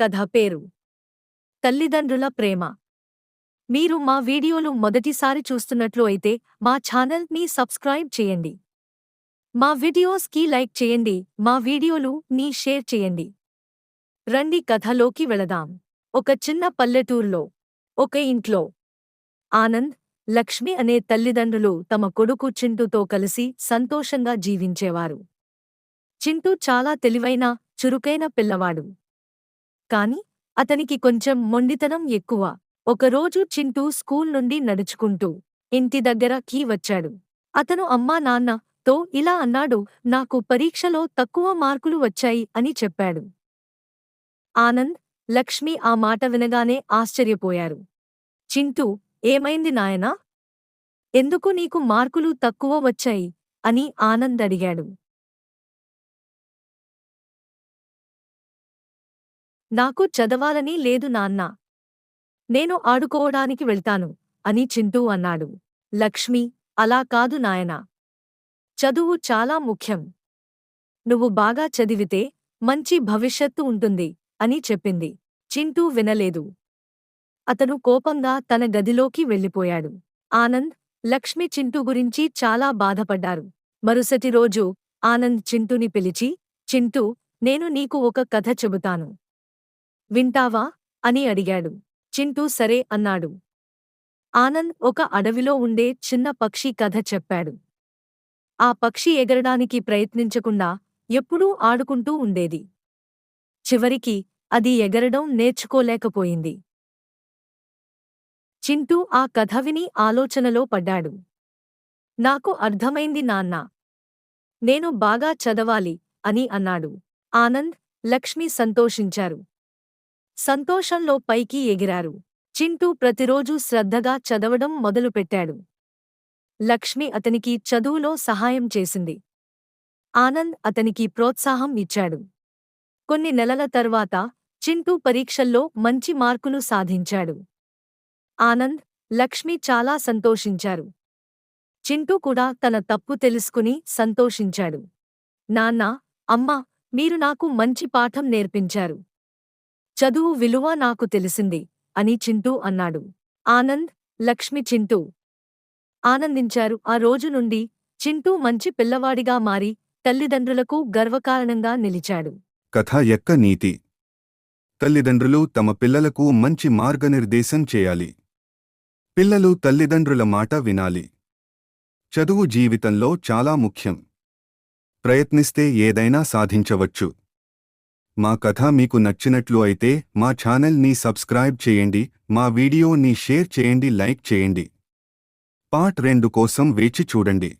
కథ పేరు. తల్లిదండ్రుల ప్రేమ. మీరు మా వీడియోలు మొదటిసారి చూస్తున్నట్లు అయితే మా ఛానల్ని సబ్స్క్రైబ్ చేయండి. మా వీడియోస్కి లైక్ చేయండి మా వీడియోలు ని షేర్ చేయండి. రండి కథలోకి వెళదాం. ఒక చిన్న పల్లెటూరులో ఒక ఇంట్లో. ఆనంద్ లక్ష్మి అనే తల్లిదండ్రులు తమ కొడుకు చింటూతో కలిసి సంతోషంగా జీవించేవారు. చింటూ చాలా తెలివైన చురుకైన పిల్లవాడు. కాని అతనికి కొంచెం మొండితనం ఎక్కువ. ఒకరోజు చింటూ స్కూల్ నుండి నడుచుకుంటూ ఇంటి దగ్గర కీ వచ్చాడు. అతను అమ్మా నాన్న తో ఇలా అన్నాడు నాకు పరీక్షలో తక్కువ మార్కులు వచ్చాయి అని చెప్పాడు. ఆనంద్ లక్ష్మి ఆ మాట వినగానే ఆశ్చర్యపోయారు. చింటూ ఏమైంది నాయనా? ఎందుకు నీకు మార్కులు తక్కువ వచ్చాయి? అని ఆనంద్ అడిగాడు. నాకు చదవాలని లేదు నాన్నా. నేను ఆడుకోవడానికి వెళ్తాను అని చింటూ అన్నాడు. లక్ష్మి అలా కాదు నాయనా. చదువు చాలా ముఖ్యం. నువ్వు బాగా చదివితే మంచి భవిష్యత్తు ఉంటుంది అని చెప్పింది. చింటూ వినలేదు. అతను కోపంగా తన గదిలోకి వెళ్ళిపోయాడు. ఆనంద్ లక్ష్మి చింటూ గురించి చాలా బాధపడ్డారు. మరుసటి రోజు ఆనంద్ చింటూని పిలిచి చింటూ నేను నీకు ఒక కథ చెబుతాను. వింటావా? అని అడిగాడు. చింటూ సరే అన్నాడు. ఆనంద్ ఒక అడవిలో ఉండే చిన్న పక్షి కథ చెప్పాడు. ఆ పక్షి ఎగరడానికి ప్రయత్నించకుండా ఎప్పుడూ ఆడుకుంటూ ఉండేది. చివరికి అది ఎగరడం నేర్చుకోలేకపోయింది. చింటూ ఆ కథ విని ఆలోచనలో పడ్డాడు. నాకు అర్థమైంది నాన్నా. నేను బాగా చదవాలి అని అన్నాడు. ఆనంద్ లక్ష్మి సంతోషించారు. సంతోషంలో పైకి ఎగిరారు. చింటూ ప్రతిరోజూ శ్రద్ధగా చదవడం మొదలుపెట్టాడు. లక్ష్మి అతనికి చదువులో సహాయం చేసింది. ఆనంద్ అతనికి ప్రోత్సాహం ఇచ్చాడు. కొన్ని నెలల తర్వాత చింటూ పరీక్షల్లో మంచి మార్కులు సాధించాడు. ఆనంద్ లక్ష్మి చాలా సంతోషించారు. చింటూ కూడా తన తప్పు తెలుసుకుని సంతోషించాడు. నాన్న అమ్మా మీరు నాకు మంచి పాఠం నేర్పించారు. చదువు విలువ నాకు తెలిసింది అని చింటూ అన్నాడు. ఆనంద్ లక్ష్మి చింటూ. ఆనందించారు. ఆ రోజు నుండి చింటూ మంచి పిల్లవాడిగా మారి తల్లిదండ్రులకు గర్వకారణంగా నిలిచాడు. కథ యొక్క నీతి. తల్లిదండ్రులు తమ పిల్లలకు మంచి మార్గనిర్దేశం చేయాలి. పిల్లలు తల్లిదండ్రుల మాట వినాలి. చదువు జీవితంలో చాలా ముఖ్యం. ప్రయత్నిస్తే ఏదైనా సాధించవచ్చు. మా కథ మీకు నచ్చినట్లు అయితే మా ఛానల్ని సబ్స్క్రైబ్ చేయండి మా వీడియోని షేర్ చేయండి లైక్ చేయండి. పార్ట్ రెండు కోసం వేచి చూడండి.